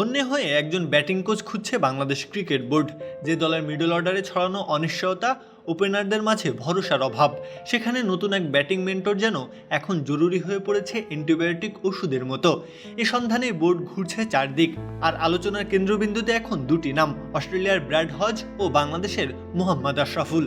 হন্যে হয়ে একজন batting coach খুঁজছে বাংলাদেশ ক্রিকেট বোর্ড, যে দলের মিডল অর্ডারে ছড়ানো অনিশ্চয়তা ওপেনারদের মাঝে ভরসার অভাব। সেখানে নতুন এক ব্যাটিং মেন্টর যেন এখন জরুরি হয়ে পড়েছে অ্যান্টিবায়োটিক ওষুধের মতো। এ সন্ধানে বোর্ড ঘুরছে চারদিক, আর আলোচনার কেন্দ্রবিন্দুতে এখন দুটি নাম, অস্ট্রেলিয়ার ব্র্যাড হজ ও বাংলাদেশের মোহাম্মদ আশরাফুল।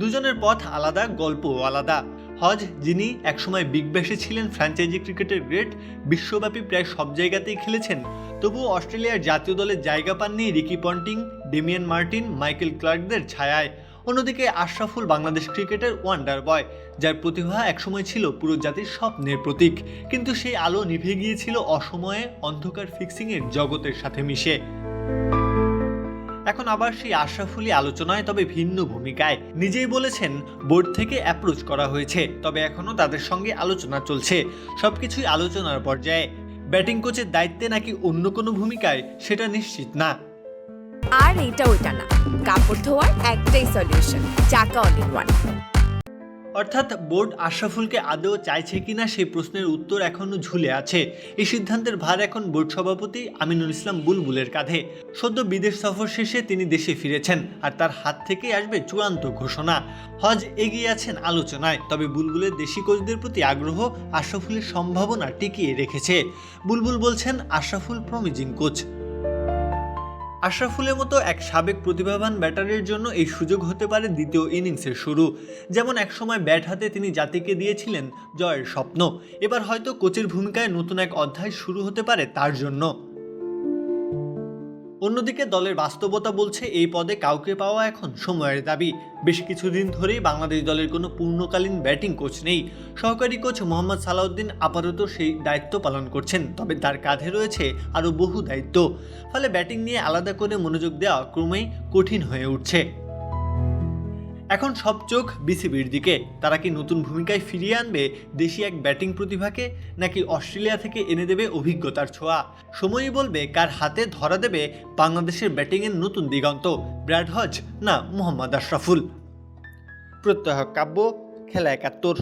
দুজনের পথ আলাদা, গল্পও আলাদা। হজ যিনি একসময় বিগ ব্যাশে ছিলেন ফ্র্যাঞ্চাইজি ক্রিকেটের গ্রেট বিশ্বব্যাপী প্রায় সব জায়গাতেই খেলেছেন। তবুও অস্ট্রেলিয়ার জাতীয় দলে জায়গা পাননি Ricky Ponting Damien Martin Michael ক্লার্কদের ছায়ায়। অন্যদিকে আশরাফুল বাংলাদেশ ক্রিকেটের ওয়ান্ডার বয় যার প্রতিভা একসময় ছিল পুরো জাতির স্বপ্নের প্রতীক। কিন্তু সেই আলো নিভে গিয়েছিল অসময়ে অন্ধকার ফিক্সিংয়ের জগতের সাথে মিশে। এখন আবার সেই আশরাফুলি আলোচনায় তবে ভিন্ন ভূমিকায়। নিজেই বলেছেন, বোর্ড থেকে অ্যাপ্রোচ করা হয়েছে, তবে এখনও তাদের সঙ্গে আলোচনা চলছে। সবকিছুই আলোচনার পর্যায়ে। ব্যাটিং কোচের দায়িত্বে নাকি অন্য কোনো ভূমিকায়, সেটা নিশ্চিত না। আর এইটা ওইটা না। কাপড় ধোয়ার একটাই সলিউশন চাকা অল ইন ওয়ান অর্থাৎ বোর্ড আশরাফুলকে আদৌ চাইছে কিনা সেই প্রশ্নের উত্তর এখনও ঝুলে আছে। এই সিদ্ধান্তের ভার এখন বোর্ড সভাপতি আমিনুল ইসলাম বুলবুলের কাঁধে। সদ্য বিদেশ সফর শেষে তিনি দেশে ফিরেছেন আর তার হাত থেকেই আসবে চূড়ান্ত ঘোষণা। হজ এগিয়ে আছেন আলোচনায়, তবে বুলবুলের দেশি কোচদের প্রতি আগ্রহ আশরাফুলের সম্ভাবনা টিকিয়ে রেখেছে। বুলবুল বলছেন, আশরাফুল প্রমিজিং কোচ আশরাফুলের মতো এক সাবেক প্রতিভাবান ব্যাটারের জন্য এই সুযোগ হতে পারে দ্বিতীয় ইনিংসের শুরু। যেমন একসময় ব্যাট হাতে তিনি জাতিকে দিয়েছিলেন জয়ের স্বপ্ন। এবার হয়তো কোচের ভূমিকায় নতুন এক অধ্যায় শুরু হতে পারে তার জন্য। অন্যদিকে দলের বাস্তবতা বলছে এই পদে কাউকে পাওয়া এখন সময়ের দাবি। বেশ কিছুদিন ধরেই বাংলাদেশ দলের কোনো পূর্ণকালীন ব্যাটিং কোচ নেই। সহকারী কোচ মোহাম্মদ সালাউদ্দিন আপাতত সেই দায়িত্ব পালন করছেন, তবে তার কাঁধে রয়েছে আরও বহু দায়িত্ব। ফলে ব্যাটিং নিয়ে আলাদা করে মনোযোগ দেওয়া ক্রমেই কঠিন হয়ে উঠছে। এখন সব চোখ বিসিবির দিকে। তারা কি নতুন ভূমিকায় ফিরিয়ে আনবে দেশি এক ব্যাটিং প্রতিভাকে, নাকি অস্ট্রেলিয়া থেকে এনে দেবে অভিজ্ঞতার ছোঁয়া? সময়ই বলবে কার হাতে ধরা দেবে বাংলাদেশের ব্যাটিংয়ের নতুন দিগন্ত। ব্র্যাড হজ না মোহাম্মদ আশরাফুল। প্রত্যহ কাব্য, খেলা একাত্তর।